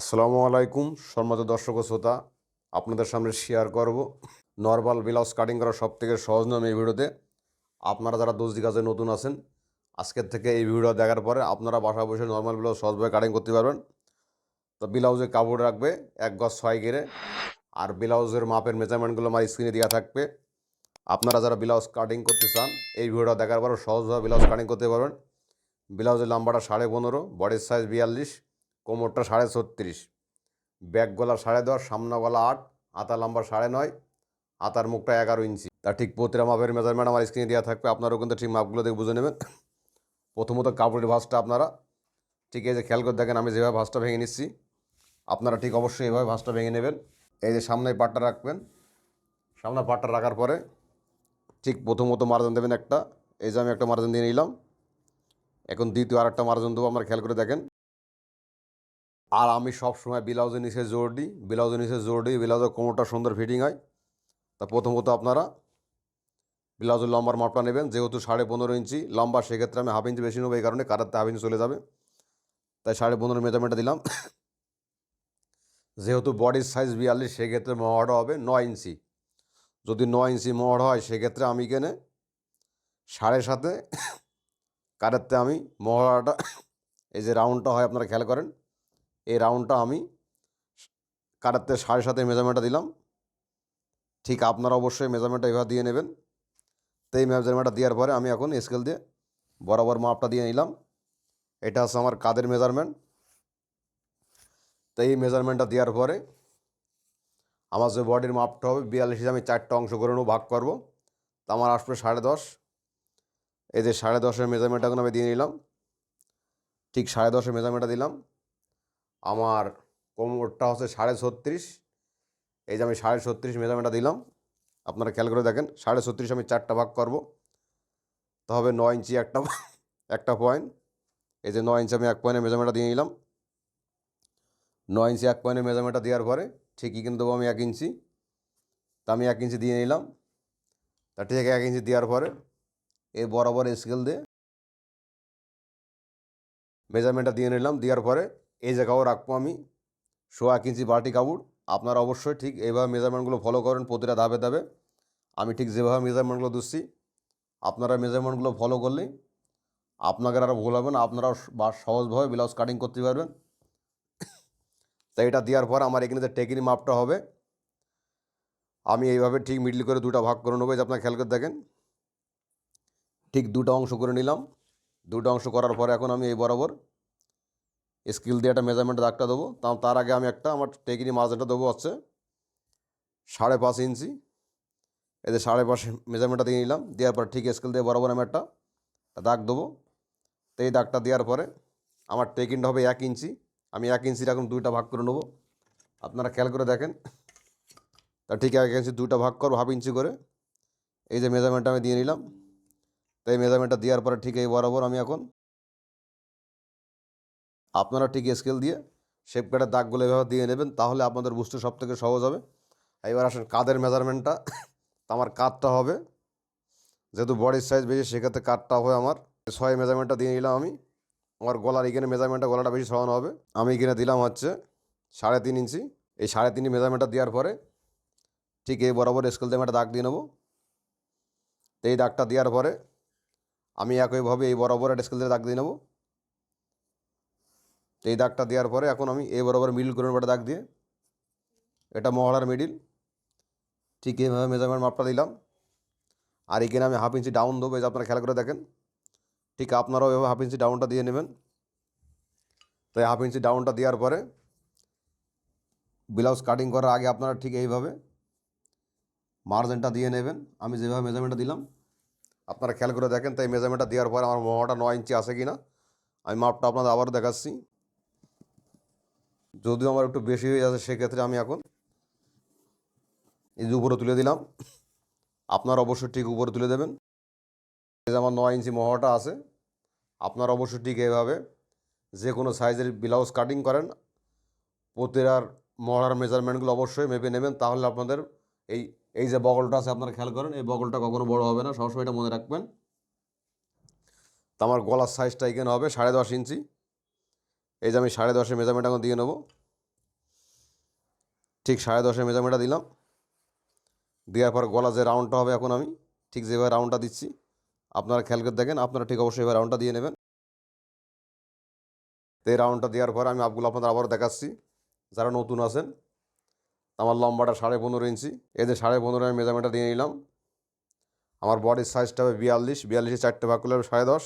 আসসালামু আলাইকুম সম্মত দর্শক শ্রোতা। আপনাদের সামনে শেয়ার করব নর্মাল ব্লাউজ কাটিং করা সব থেকে সহজ নিয়ম এই ভিডিওতে। আপনারা যারা দোষ কাজে নতুন আছেন, আজকের থেকে এই ভিডিও দেখার পরে আপনারা বাসা বসে নর্মাল ব্লাউজ সহজভাবে কাটিং করতে পারবেন। তো ব্লাউজে কাপড় রাখবে এক গজ ছয় গেরে আর ব্লাউজের মাপের মেজারমেন্টগুলো আমার স্ক্রিনে দেওয়া থাকবে। আপনারা যারা ব্লাউজ কাটিং করতে চান, এই ভিডিওটা দেখার পরে সহজভাবে ব্লাউজ কাটিং করতে পারবেন। ব্লাউজের লম্বাটা সাড়ে পনেরো, বডির সাইজ বিয়াল্লিশ কোমরটা সাড়ে ছত্রিশ, ব্যাক গলা সাড়ে দশ, সামনা গলা আট আতা লম্বা সাড়ে নয়, আতার মুখটা এগারো ইঞ্চি। তার ঠিক প্রতিটা মাপের মেজারমেন্ট আমার স্ক্রিনে দেওয়া থাকবে, আপনারাও কিন্তু ঠিক মাপগুলো দেখে বুঝে নেবেন। প্রথমত কাপড়ের ভাঁজটা আপনারা, ঠিক এই যে খেয়াল করে দেখেন আমি যেভাবে ভাঁজটা ভেঙে নিচ্ছি, আপনারা ঠিক অবশ্যই এভাবে ভাঁজটা ভেঙে নেবেন। এই যে সামনে পাটটা রাখবেন, সামনে পাটটা রাখার পরে ঠিক প্রথমত মার্জন দেবেন একটা, এই যে আমি একটা মার্জন দিয়ে নিলাম, এখন দ্বিতীয় আর একটা মার্জন দেবো, আপনারা খেয়াল করে দেখেন। আর আমি সব সময় ব্লাউজের নিচে জোর দিই, ব্লাউজের নিচে জোর দিই, ব্লাউজের কোমরটা সুন্দর ফিটিং হয়। তা প্রথমত আপনারা ব্লাউজের লম্বার মাপটা নেবেন, যেহেতু সাড়ে পনেরো ইঞ্চি লম্বা, সেক্ষেত্রে আমি হাফ ইঞ্চি বেশি নেব, এই কারণে কারাতে হাফ ইঞ্চি চলে যাবে। তাই সাড়ে পনেরো মেজারমেন্টটা দিলাম। যেহেতু বডির সাইজ বিয়াল্লিশ, সেক্ষেত্রে মহড়া হবে নয় ইঞ্চি। যদি নয় ইঞ্চি মহড়া হয়, সেক্ষেত্রে আমি কেনে সাড়ে সাতে কারেরতে আমি মহড়াটা, এই যে রাউন্ডটা হয়, আপনারা খেয়াল করেন। এই রাউন্ডটা আমি কাটাতে সাড়ে সাথে মেজারমেন্টটা দিলাম। ঠিক আপনারা অবশ্যই মেজারমেন্টটা এভাবে দিয়ে নেবেন। তো এই মেজারমেন্টটা দেওয়ার পরে আমি এখন স্কেল দিয়ে বরাবর মাপটা দিয়ে নিলাম। এটা হচ্ছে আমার কাদের মেজারমেন্ট তো এই মেজারমেন্টটা দেওয়ার পরে আমার যে বডির মাপটা হবে, বিয়াল্লিশ আমি চারটা অংশ করে নেব, ভাগ করব। তো আমার আসবে সাড়ে দশ। এই যে সাড়ে দশের মেজারমেন্টটা এখন আমি দিয়ে নিলাম। ঠিক সাড়ে দশের মেজারমেন্টটা দিলাম। আমার কোমরটা হচ্ছে সাড়ে ছত্রিশ। এই যে আমি সাড়ে ছত্রিশ মেজারমেন্টটা দিলাম, আপনারা খেয়াল করে দেখেন, সাড়ে ছত্রিশ আমি চারটা ভাগ করব। তো হবে নয় ইঞ্চি একটা একটা পয়েন্ট। এই যে নয় ইঞ্চি আমি এক পয়েন্টের মেজারমেন্টটা দিয়ে নিলাম। নয় ইঞ্চি এক পয়েন্টের মেজারমেন্টটা দেওয়ার পরে ঠিকই কিন্তু আমি এক ইঞ্চি। তা আমি এক ইঞ্চি দিয়ে নিলাম। তা ঠিক এক ইঞ্চি দেওয়ার পরে এই বরাবর স্কেল দিয়ে মেজারমেন্টটা দিয়ে নিলাম। দেওয়ার পরে এই জায়গাও রাখব আমি। শো এক ইঞ্চি বাটি কাপড়। আপনারা অবশ্যই ঠিক এইভাবে মেজারমেন্টগুলো ফলো করেন প্রতিটা ধাপে ধাপে। আমি ঠিক যেভাবে মেজারমেন্টগুলো দিচ্ছি, আপনারা মেজারমেন্টগুলো ফলো করলেই আপনাদের আর ভুল হবে না, আপনারাও বা সহজভাবে ব্লাউজ কাটিং করতে পারবেন। তাই এটা দেওয়ার পর আমার এখানে যে টেকিনি মাপটা হবে, আমি এইভাবে ঠিক মিডল করে দুটো ভাগ করে নেব যে আপনার খেয়াল করে দেখেন। ঠিক দুটো অংশ করে নিলাম। দুটো অংশ করার পর এখন আমি এই বরাবর স্কিল দিয়ে একটা মেজারমেন্ট দাগটা দেবো। তার আগে আমি একটা আমার টেকিনি মার্জিনটা দেবো হচ্ছে সাড়ে পাঁচ ইঞ্চি। এদের সাড়ে পাঁচ মেজারমেন্টটা দিয়ে নিলাম। দেওয়ার পর ঠিক স্কেল দিয়ে বরাবর আমি একটা দাগ দেবো। তো এই দাগটা দেওয়ার পরে আমার টেকিনটা হবে এক ইঞ্চি। আমি এক ইঞ্চির এখন দুইটা ভাগ করে নেব। আপনারা খেয়াল করে দেখেন। তা ঠিক এক ইঞ্চি দুইটা ভাগ করব, হাফ ইঞ্চি করে। এই যে মেজারমেন্টটা আমি দিয়ে নিলাম। তো এই মেজারমেন্টটা দেওয়ার পরে ঠিক এই বরাবর আমি এখন আপনারা ঠিক স্কেল দিয়ে শেপ কাটার দাগগুলো এভাবে দিয়ে নেবেন, তাহলে আপনাদের বুঝতে সব থেকে সহজ হবে। এবার আসেন কাদের মেজারমেন্টটা আমার কাতটা হবে। যেহেতু বডির সাইজ বেশি, সেক্ষেত্রে কাতটা হবে আমার। ছয় মেজারমেন্টটা দিয়ে নিলাম আমি। আমার গলার এখানে মেজারমেন্টটা গলাটা বেশি সরানো হবে। আমি এখানে দিলাম হচ্ছে সাড়ে তিন ইঞ্চি। এই সাড়ে তিন মেজারমেন্টটা দেওয়ার পরে ঠিক এই বরাবর স্কেল দিয়ে একটা দাগ দিয়ে নেব। এই দাগটা দেওয়ার পরে আমি একইভাবে এই বরাবর একটা স্কেল দিয়ে দাগ দিয়ে নেব। তো এই দাগটা দেওয়ার পরে এখন আমি এই বরাবর মিডল করে নেব দাগ দিয়ে। এটা মহড়ার মিডিল ঠিক এইভাবে মেজারমেন্ট মাপটা দিলাম। আর এখানে আমি হাফ ইঞ্চি ডাউন দেবো, এই যে আপনারা খেয়াল করে দেখেন। ঠিক আপনারাও এভাবে হাফ ইঞ্চি ডাউনটা দিয়ে নেবেন। তো হাফ ইঞ্চি ডাউনটা দেওয়ার পরে ব্লাউজ কাটিং করার আগে আপনারা ঠিক এইভাবে মার্জিনটা দিয়ে নেবেন। আমি যেভাবে মেজারমেন্টটা দিলাম, আপনারা খেয়াল করে দেখেন তাই মেজারমেন্টটা দেওয়ার পরে আমার মোহটা নয় ইঞ্চি আছে কি না আমি মাপটা আপনাদের আবারও দেখাচ্ছি। যদিও আমার একটু বেশি হয়ে যাচ্ছে, সেক্ষেত্রে আমি এখন এই যে উপরে তুলে দিলাম। আপনার অবশ্যই ঠিক উপরে তুলে দেবেন। এই যে আমার নয় ইঞ্চি মহড়াটা আছে, আপনার অবশ্যই ঠিক এইভাবে যে কোনো সাইজের ব্লাউজ কাটিং করেন। প্রতিটার মহড়ার মেজারমেন্টগুলো অবশ্যই মেপে নেবেন, তাহলে আপনাদের এই এই যে বগলটা আছে, আপনারা খেয়াল করেন, এই বগলটা কখনো বড় হবে না, সবসময় এটা মনে রাখবেন। তো আমার গলার সাইজটা এখানে হবে সাড়ে দশ ইঞ্চি। এই যে আমি সাড়ে দশের মেজারমেন্ট এখন দিয়ে নেব। ঠিক সাড়ে দশে মেজারমেন্টটা দিলাম। দেওয়ার পর গলা যে রাউন্ডটা হবে এখন আমি, ঠিক যেভাবে রাউন্ডটা দিচ্ছি, আপনারা খেয়াল করে দেখেন, আপনারা ঠিক অবশ্যই এবার রাউন্ডটা দিয়ে নেবেন। তো এই রাউন্ডটা দেওয়ার পর আমি আপগুলো আপনাদের আবারও দেখাচ্ছি, যারা নতুন আছেন। আমার লম্বাটা সাড়ে পনেরো ইঞ্চি, এই যে সাড়ে পনেরো আমি মেজারমেন্টটা দিয়ে নিলাম। আমার বডির সাইজটা হবে বিয়াল্লিশ, বিয়াল্লিশে চারটে ভাগ করলে সাড়ে দশ,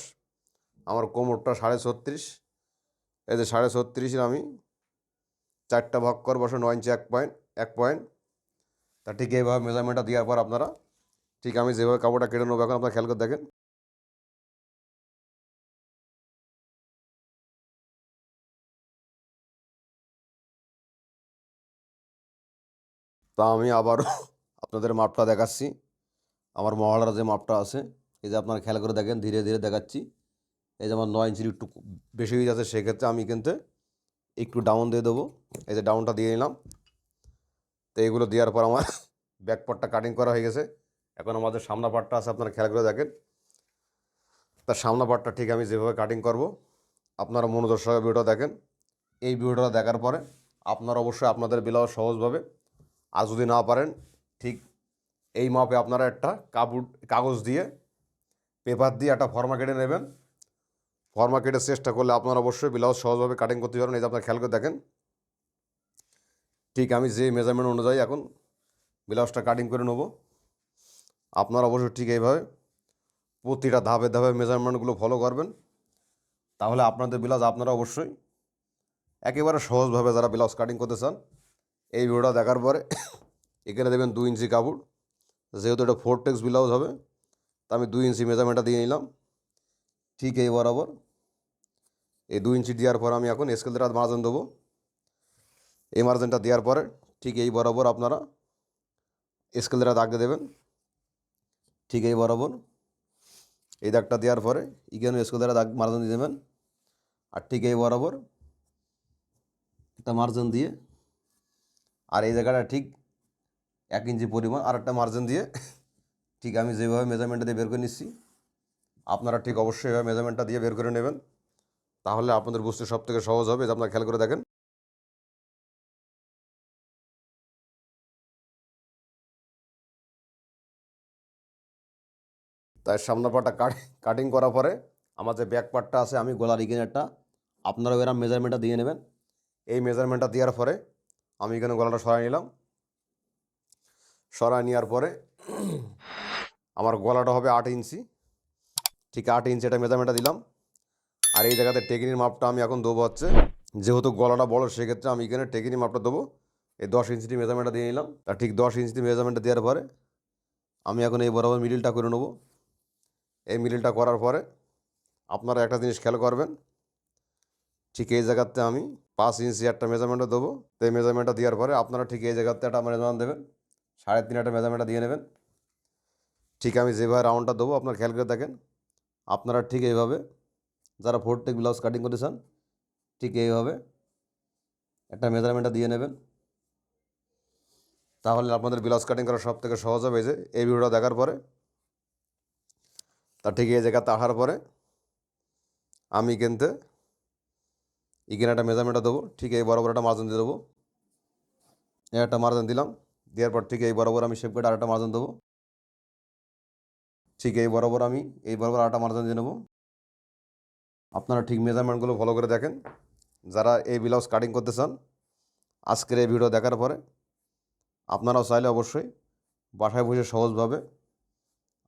আমার কোমরটা সাড়ে ছত্রিশ এই যে সাড়ে ছত্রিশের আমি চারটা ভাগ কর নয় ইঞ্চি এক পয়েন্ট এক পয়েন্ট তা ঠিক এইভাবে মেজারমেন্টটা দেওয়ার পর আপনারা ঠিক আমি যেভাবে কাপড়টা কেটে নেব, এখন আপনারা খেয়াল করে দেখেন। তা আমি আবারও আপনাদের মাপটা দেখাচ্ছি। আমার মহলার যে মাপটা আছে, এই যে আপনারা খেয়াল করে দেখেন, ধীরে ধীরে দেখাচ্ছি। এই যে আমার নয় ইঞ্চির একটু বেশি হয়ে যাচ্ছে, সেক্ষেত্রে আমি কিন্তু একটু ডাউন দিয়ে দেবো। এই যে ডাউনটা দিয়ে নিলাম। তো এইগুলো দেওয়ার পর আমার ব্যাক পার্টটা কাটিং করা হয়ে গেছে। এখন আমাদের সামনা পার্টটা আছে, আপনারা খেয়াল করে দেখেন। তার সামনা পার্টটা ঠিক আমি যেভাবে কাটিং করব, আপনারা সহকারে ভিডিওটা দেখেন। এই ভিডিওটা দেখার পরে আপনারা অবশ্যই আপনাদের ব্লাউজ সহজভাবে আর যদি না পারেন, ঠিক এই মাপে আপনারা একটা কাপড়, কাগজ দিয়ে পেপার দিয়ে একটা ফর্মা কেটে নেবেন। ফর্মা কেটে চেষ্টা করলে আপনারা অবশ্যই ব্লাউজ সহজভাবে কাটিং করতে পারবেন। এই যে আপনারা খেয়াল করে দেখেন, ঠিক আমি যে মেজারমেন্ট অনুযায়ী এখন ব্লাউজটা কাটিং করে নেব, আপনারা অবশ্যই ঠিক এইভাবে প্রতিটা ধাপে ধাপে মেজারমেন্টগুলো ফলো করবেন। তাহলে আপনাদের ব্লাউজ আপনারা অবশ্যই একেবারে সহজভাবে যারা ব্লাউজ কাটিং করতে চান, এই ভিডিওটা দেখার পরে এখানে দেবেন দুই ইঞ্চি কাপড়, যেহেতু এটা ফোর টেক্স ব্লাউজ হবে, তা আমি দুই ইঞ্চি মেজারমেন্টটা দিয়ে নিলাম। ঠিক এই বরাবর। এই দু ইঞ্চি দেওয়ার পর আমি এখন স্কেল দ্বারা মার্জিন দেবো। এই মার্জিনটা দেওয়ার পরে ঠিক এই বরাবর আপনারা স্কেল দ্বারা দাগ দেবেন। ঠিক এই বরাবর। এই দাগটা দেওয়ার পরে ইকেন স্কেল দ্বারা দাগ মার্জিন দিয়ে দেবেন। আর ঠিক এই বরাবর একটা মার্জিন দিয়ে আর এই জায়গাটা ঠিক এক ইঞ্চি পরিমাণ আর একটা মার্জিন দিয়ে ঠিক আমি যেভাবে মেজারমেন্টটা দিয়ে বের করে নিচ্ছি। আপনারা ঠিক অবশ্যই এভাবে মেজারমেন্টটা দিয়ে বের করে নেবেন। তাহলে আপনাদের বুঝতে সব থেকে সহজ হবে যে আপনারা খেয়াল করে দেখেন। তাই সামনের পাটটা কাটিং করার পরে আমার যে ব্যাক পার্টটা আছে, আমি গলার ইগেনারটা আপনারা এরম মেজারমেন্টটা দিয়ে নেবেন। এই মেজারমেন্টটা দেওয়ার পরে আমি এখানে গলাটা সরাই নিলাম। সরাই নেওয়ার পরে আমার গলাটা হবে আট ইঞ্চি। ঠিক আট ইঞ্চি এটা মেজারমেন্টটা দিলাম। আর এই জায়গাতে টেকিনির মাপটা আমি এখন দেবো হচ্ছে, যেহেতু গলাটা বড়, সেক্ষেত্রে আমি এখানে টেকিনি মাপটা দেবো। এই দশ ইঞ্চিটি মেজারমেন্টটা দিয়ে নিলাম। আর ঠিক দশ ইঞ্চিটি মেজারমেন্টটা দেওয়ার পরে আমি এখন এই বরাবর মিডিলটা করে নেব। এই মিডিলটা করার পরে আপনারা একটা জিনিস খেয়াল করবেন, ঠিক এই জায়গাতে আমি পাঁচ ইঞ্চি একটা মেজারমেন্টটা দেবো তো এই মেজারমেন্টটা দেওয়ার পরে আপনারা ঠিক এই জায়গাতে একটা মেজারমেন্ট দেবেন। সাড়ে তিন একটা মেজারমেন্টটা দিয়ে নেবেন। ঠিক আমি যেভাবে রাউন্ডটা দেবো, আপনারা খেয়াল করে দেখেন। আপনারা ঠিক এইভাবে, যারা ফোর টেক ব্লাউজ কাটিং করতে চান, ঠিক এইভাবে একটা মেজারমেন্টটা দিয়ে নেবেন। তাহলে আপনাদের ব্লাউজ কাটিং করা সব থেকে সহজ হবে যে, এই ভিডিওটা দেখার পরে। তা ঠিক এই জায়গাতে আসার পরে আমি কিন্তু এখানে একটা মেজারমেন্টটা দেবো, ঠিক এই বরাবর একটা মার্জিন দিয়ে দেবো। একটা মার্জিন দিলাম, দেওয়ার পর ঠিক এই বরাবর আমি শেপ কেটে আরেকটা মার্জিন দেবো। ঠিক এই বরাবর আমি, এই বরাবর আরেকটা মার্জিন দিয়ে নেব। আপনারা ঠিক মেজারমেন্টগুলো ফলো করে দেখেন। যারা এই ব্লাউজ কাটিং করতে চান, আজকের এই ভিডিও দেখার পরে আপনারাও চাইলে অবশ্যই বাসায় বসে সহজভাবে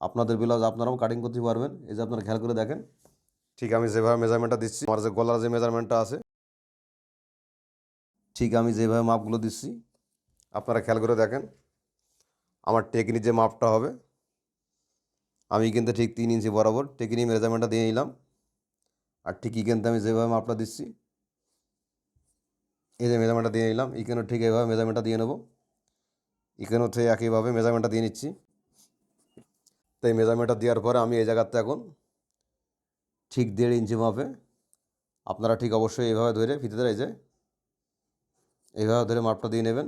আপনাদের ব্লাউজ আপনারাও কাটিং করতে পারবেন। এই যে আপনারা খেয়াল করে দেখেন, ঠিক আমি যেভাবে মেজারমেন্টটা দিচ্ছি, আমার যে গলার যে মেজারমেন্টটা আছে, ঠিক আমি যেভাবে মাপগুলো দিচ্ছি, আপনারা খেয়াল করে দেখেন। আমার টেকনিক যে মাপটা হবে আমি কিন্তু ঠিক তিন ইঞ্চি বরাবর টেকনিক মেজারমেন্টটা দিয়ে নিলাম। আর ঠিক কিন্তু আমি যেভাবে মাপটা দিচ্ছি, এই যে মেজারমেন্টটা দিয়ে নিলাম এখানেও ঠিক এইভাবে মেজারমেন্টটা দিয়ে নেব। এখানেও ঠিক একইভাবে মেজারমেন্টটা দিয়ে নিচ্ছি। তো এই মেজারমেন্টটা দেওয়ার পরে আমি এই জায়গাতে এখন ঠিক দেড় ইঞ্চি মাপে, আপনারা ঠিক অবশ্যই এইভাবে ধরে ফিতে ধরে যে এইভাবে ধরে মাপটা দিয়ে নেবেন।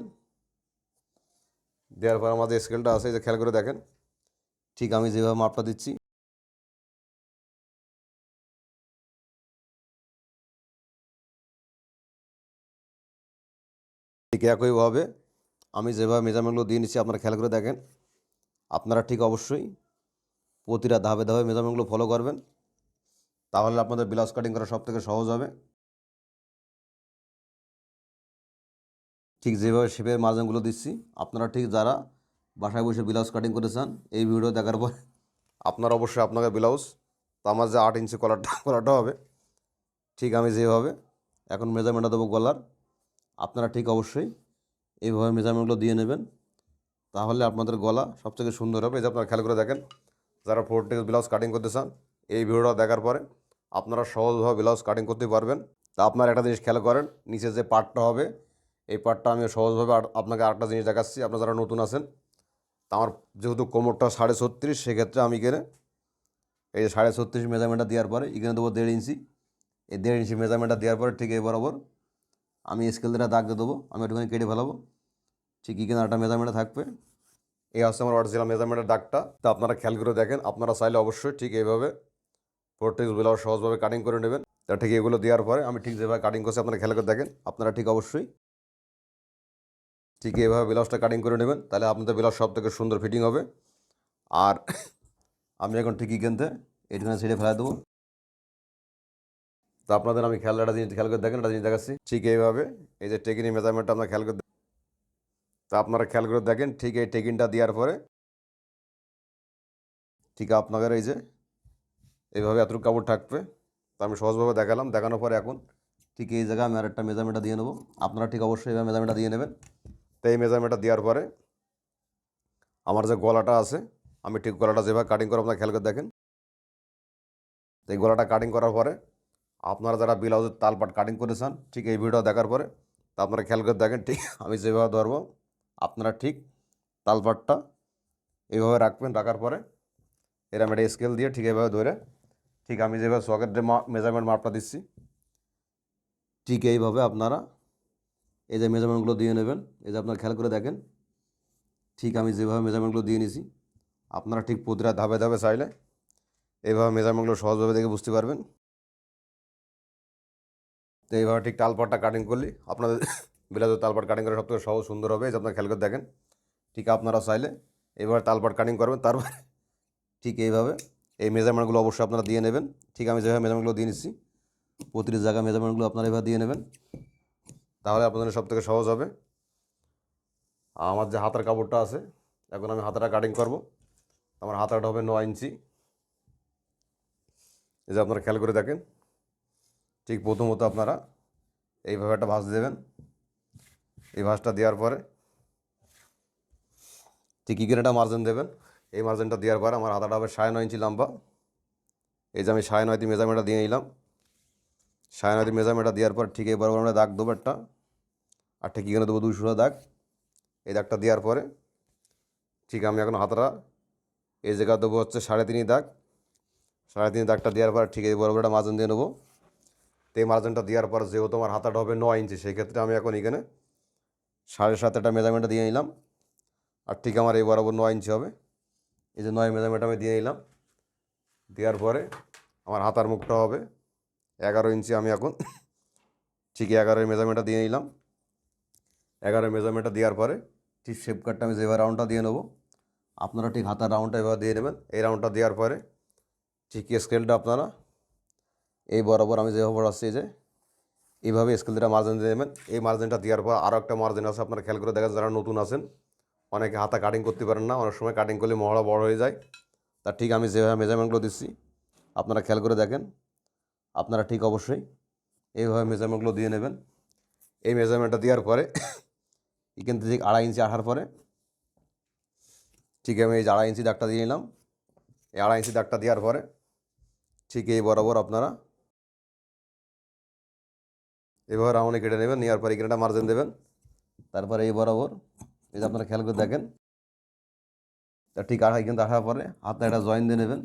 দেওয়ার পর আমাদের স্কেলটা আছে যে খেয়াল করে দেখেন। ঠিক আমি যেভাবে মাপটা দিচ্ছি। ঠিক একইভাবে আমি যেভাবে মেজারমেন্টগুলো দিয়ে নিচ্ছি, আপনারা খেয়াল করে দেখেন। আপনারা ঠিক অবশ্যই প্রতিটা ধাপে ধাপে মেজারমেন্টগুলো ফলো করবেন। তাহলে আপনাদের ব্লাউজ কাটিং করা সব থেকে সহজ হবে। ঠিক যেভাবে শেপের মার্জিনগুলো দিচ্ছি, আপনারা ঠিক যারা বাসায় বসে ব্লাউজ কাটিং করে চান এই ভিডিও দেখার পর আপনার অবশ্যই আপনাকে ব্লাউজ, তো আমার যে আট ইঞ্চি কলারটা কলারটা হবে, ঠিক আমি যেভাবে, এখন মেজারমেন্টটা দেবো গলার, আপনারা ঠিক অবশ্যই এইভাবে মেজারমেন্টগুলো দিয়ে নেবেন, তাহলে আপনাদের গলা সবথেকে সুন্দর হবে। এই যে আপনারা খেয়াল করে দেখেন, যারা ফোর টেক্স ব্লাউজ কাটিং করতে চান, এই ভিডিওটা দেখার পরে আপনারা সহজভাবে ব্লাউজ কাটিং করতে পারবেন। তা আপনারা একটা জিনিস খেয়াল করেন, নিচে যে পার্টটা হবে, এই পার্টটা আমি সহজভাবে আপনাকে আরেকটা জিনিস দেখাচ্ছি, আপনারা যারা নতুন আছেন আমার যেহেতু কোমরটা সাড়ে ছত্রিশ, সেক্ষেত্রে আমি এখানে এই যে সাড়ে ছত্রিশ মেজারমেন্টটা দেওয়ার পরে এখানে দেবো দেড় ইঞ্চি। এই দেড় ইঞ্চি মেজারমেন্টটা দেওয়ার পরে ঠিক এই বরাবর আমি স্কেল দিয়ে দাগ দিয়ে দেবো, আমি একটুখানি কেটে ফেলাবো। ঠিক এখানে একটা মেজারমেন্টে থাকবে। এই হচ্ছে আমার অরিজিনাল মেজারমেন্টের দাগটা। তা আপনারা খেয়াল করে দেখেন, আপনারা চাইলে অবশ্যই ঠিক এইভাবে প্রোটেক্স সহজভাবে কাটিং করে নেবেন। তা ঠিক এগুলো দেওয়ার পরে আমি ঠিক যেভাবে কাটিং করছি, আপনারা খেয়াল করে দেখেন, আপনারা ঠিক অবশ্যই ঠিক এইভাবে ব্লাউজটা কাটিং করে নেবেন, তাহলে আপনাদের ব্লাউজ সব থেকে সুন্দর ফিটিং হবে। আর আমি এখন ঠিকই কিনতে, এইখানে ছেড়ে ফেলা দেবো। তো আপনাদের আমি খেয়াল, একটা জিনিস খেয়াল করে দেখেন, একটা জিনিস দেখাচ্ছি। ঠিক এইভাবে, এই যে টেকিনি মেজারমেন্টটা আপনার খেয়াল করে তা আপনারা খেয়াল করে দেখেন, ঠিক এই টেকিনটা দেওয়ার পরে ঠিক আপনাদের এই যে, এইভাবে এতটুকু কাপড় থাকবে। তো আমি সহজভাবে দেখালাম, দেখানোর পরে এখন ঠিক এই জায়গায় আমি আরেকটা মেজারমেন্টটা দিয়ে নেব। আপনারা ঠিক অবশ্যই এইভাবে মেজারমেন্টটা দিয়ে নেবেন। তো এই মেজারমেন্টটা দেওয়ার পরে আমার যে গলাটা আছে, আমি ঠিক গলাটা যেভাবে কাটিং করে আপনারা খেয়াল করে দেখেন। এই গলাটা কাটিং করার পরে আপনারা যারা ব্লাউজের তালপাট কাটিং করেছেন, ঠিক এই ভিডিও দেখার পরে, তা আপনারা খেয়াল করে দেখেন, ঠিক আমি যেভাবে ধরবো, আপনারা ঠিক তালপাটটা এইভাবে রাখবেন, রাখার পরে এরম একটা স্কেল দিয়ে ঠিক এইভাবে ধরে, ঠিক আমি যেভাবে সকেটের মেজারমেন্ট মাপটা দিচ্ছি, ঠিক এইভাবে আপনারা এই যে মেজারমেন্টগুলো দিয়ে নেবেন, এই যে আপনারা খেয়াল করে দেখেন, ঠিক আমি যেভাবে মেজারমেন্টগুলো দিয়ে নিছি, আপনারা ঠিক প্রতিটা ধাপে ধাপে চাইলে এইভাবে মেজারমেন্টগুলো সহজভাবে দেখে বুঝতে পারবেন। তো এইভাবে ঠিক তালপাটটা কাটিং করলে, আপনাদের বিলাজের তালপাট কাটিং করে সবথেকে সহজ সুন্দর হবে, এই যে আপনারা খেয়াল করে দেখেন, ঠিক আপনারা চাইলে এইভাবে তালপাট কাটিং করবেন, তারপরে ঠিক এইভাবে এই মেজারমেন্টগুলো অবশ্যই আপনারা দিয়ে নেবেন, ঠিক আমি যেভাবে মেজারমেন্টগুলো দিয়ে নিচ্ছি প্রতিটি জায়গায় মেজারমেন্টগুলো আপনারা এভাবে দিয়ে নেবেন। তাহলে আপনাদের সব থেকে সহজ হবে। আমার যে হাতার কাপড়টা আছে, এখন আমি হাতাটা কাটিং করব। আমার হাতাটা হবে ন ইঞ্চি। এই যে আপনারা খেয়াল করে দেখেন, ঠিক প্রথমত আপনারা এইভাবে একটা ভাঁজ দেবেন। এই ভাঁজটা দেওয়ার পরে ঠিক ইকেন একটা মার্জিন দেবেন। এই মার্জিনটা দেওয়ার পরে আমার হাতাটা হবে সাড়ে নয় ইঞ্চি লম্বা। এই যে আমি সাড়ে নয়টি মেজারমেন্টটা দিয়ে নিলাম। সাড়ে নয়টি মেজারমেন্টটা দেওয়ার পর ঠিক এই বরাবর আমরা দাগ দেবো একটা। আর ঠিক এখানে দেবো? দুশো দাগ। এই দাগটা দেওয়ার পরে ঠিক আমি এখন হাতটা এই জায়গা দেবো হচ্ছে সাড়ে তিনই দাগ। সাড়ে তিন দাগটা দেওয়ার পরে ঠিক এই বরাবর একটা মার্জিন দিয়ে নেব। তো এই মার্জিনটা দেওয়ার পর যেহেতু আমার হাতাটা হবে নয় ইঞ্চি, সেই ক্ষেত্রে আমি এখন এখানে সাড়ে সাত একটা মেজারমেন্টটা দিয়ে নিলাম। আর ঠিক আমার এই বরাবর নয় ইঞ্চি হবে। এই যে নয় মেজারমেন্ট আমি দিয়ে নিলাম। দেওয়ার পরে আমার হাতার মুখটা হবে এগারো ইঞ্চি আমি এখন ঠিক এগারোর মেজারমেন্টটা দিয়ে নিলাম। এগারোর মেজারমেন্টটা দেওয়ার পরে ঠিক শেপ কাটটা আমি যেভাবে রাউন্ডটা দিয়ে নেব, আপনারা ঠিক হাতার রাউন্ডটা এভাবে দিয়ে নেবেন। এই রাউন্ডটা দেওয়ার পরে ঠিক স্কেলটা আপনারা এই বরাবর আমি যেভাবে আসছি যে এইভাবে স্কেল দিয়ে মার্জিন দিয়ে নেবেন। এই মার্জিনটা দেওয়ার পর আরও একটা মার্জিন আছে, আপনারা খেয়াল করে দেখেন যারা নতুন আছেন, অনেকে হাতা কাটিং করতে পারেন না, অনেক সময় কাটিং করলে মহড়া বড় হয়ে যায়। তা ঠিক আমি যেভাবে মেজারমেন্টগুলো দিচ্ছি, আপনারা খেয়াল করে দেখেন, আপনারা ঠিক অবশ্যই এইভাবে মেজারমেন্টগুলো দিয়ে নেবেন। এই মেজারমেন্টটা দেওয়ার পরে এখান থেকে আড়াই ইঞ্চি আসার পরে। ঠিক আমি এই যে আড়াই ইঞ্চি দাগটা দিয়ে নিলাম। এই আড়াই ইঞ্চি দাগটা দেওয়ার পরে ঠিক এই বরাবর আপনারা এভাবে রাউন্ডে কেটে নেবেন, নেওয়ার পরে এখানে একটা মার্জিন দেবেন। তারপরে এই বরাবর এই যে আপনারা খেয়াল করে দেখেন, তা ঠিক আড়াই কিন্তু আসার পরে হাতে একটা জয়েন দিয়ে নেবেন।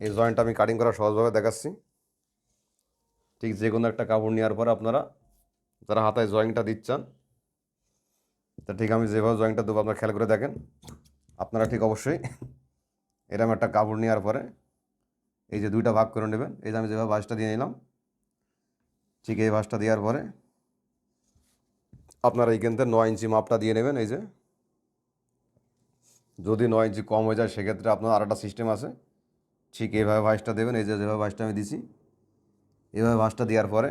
এই জয়েন্টটা আমি কাটিং করা সহজভাবে দেখাচ্ছি। ঠিক যে কোনো একটা কাপড় নেওয়ার পরে আপনারা যারা হাতায় জয়েন্টটা দিচ্ছেন তা ঠিক আমি যেভাবে জয়েন্টটা দেবো, আপনারা খেয়াল করে দেখেন। আপনারা ঠিক অবশ্যই এরকম একটা কাপড় নেওয়ার পরে এই যে দুইটা ভাগ করে নেবেন। এই যে আমি যেভাবে ভাঁজটা দিয়ে নিলাম, ঠিক এই ভাঁজটা দেওয়ার পরে আপনারা এইখান থেকে নয় ইঞ্চি মাপটা দিয়ে নেবেন। এই যে যদি নয় ইঞ্চি কম হয়ে যায়, সেক্ষেত্রে আপনার আর একটা সিস্টেম আছে। ঠিক এইভাবে ভাঁজটা দেবেন। এই যে যেভাবে ভাঁজটা আমি দিছি, এইভাবে ভাঁজটা দেওয়ার পরে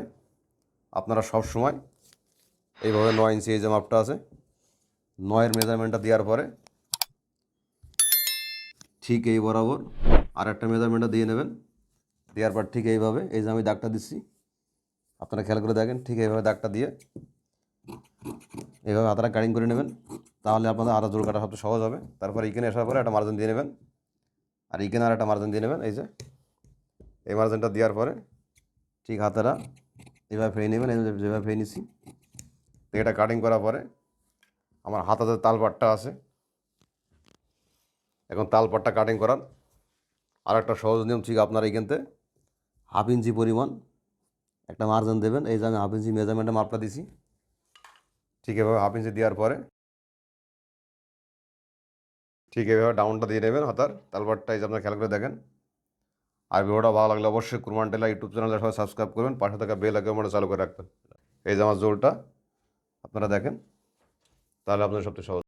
আপনারা সব সময় এইভাবে নয় ইঞ্চি এই যে মাপটা আছে নয়ের মেজারমেন্টটা দেওয়ার পরে ঠিক এই বরাবর আর একটা মেজারমেন্টটা দিয়ে নেবেন। দেওয়ার পর ঠিক এইভাবে, এই যে আমি দাগটা দিচ্ছি, আপনারা খেয়াল করে দেখেন, ঠিক এইভাবে দাগটা দিয়ে এইভাবে হাতাটা কাটিং করে নেবেন, তাহলে আপনাদের আরও জোর কাটা সবচেয়ে সহজ হবে। তারপর এইখানে আসার পরে একটা মার্জিন দিয়ে নেবেন। আর এইখানে আর একটা মার্জিন দিয়ে নেবেন, এই যে এই মার্জিনটা দেওয়ার পরে ঠিক হাতারা এইভাবে ফেলে নেবেন যেভাবে ফেলে নিচ্ছি তো এটা কাটিং করার পরে আমার হাতাতে তালপাটটা আছে। এখন তালপাটটা কাটিং করার আর একটা সহজ নিয়ম ঠিক আপনার এইখানতে। হাফ ইঞ্চি পরিমাণ একটা মার্জিন দেবেন। এই যে আমি হাফ ইঞ্চি মেজারমেন্টে মাপটা দিছি। ঠিক এভাবে হাফ ইঞ্চি দেওয়ার পরে ঠিক এভাবে ডাউনটা দিয়ে নেবেন হাতার। তালপাটটা এই যে আপনার খেয়াল করে দেখেন। আর ভিডিওটা ভালো লাগলে অবশ্যই কুরমান টেলা ইউটিউব চ্যানেলে সবাই সাবস্ক্রাইব করবেন। পাশে থাকা বেল আইকনটা চালু করে রাখবেন। এই যে আমার জোলটা আপনারা দেখেন। তাহলে আপনার সবচেয়ে সহজ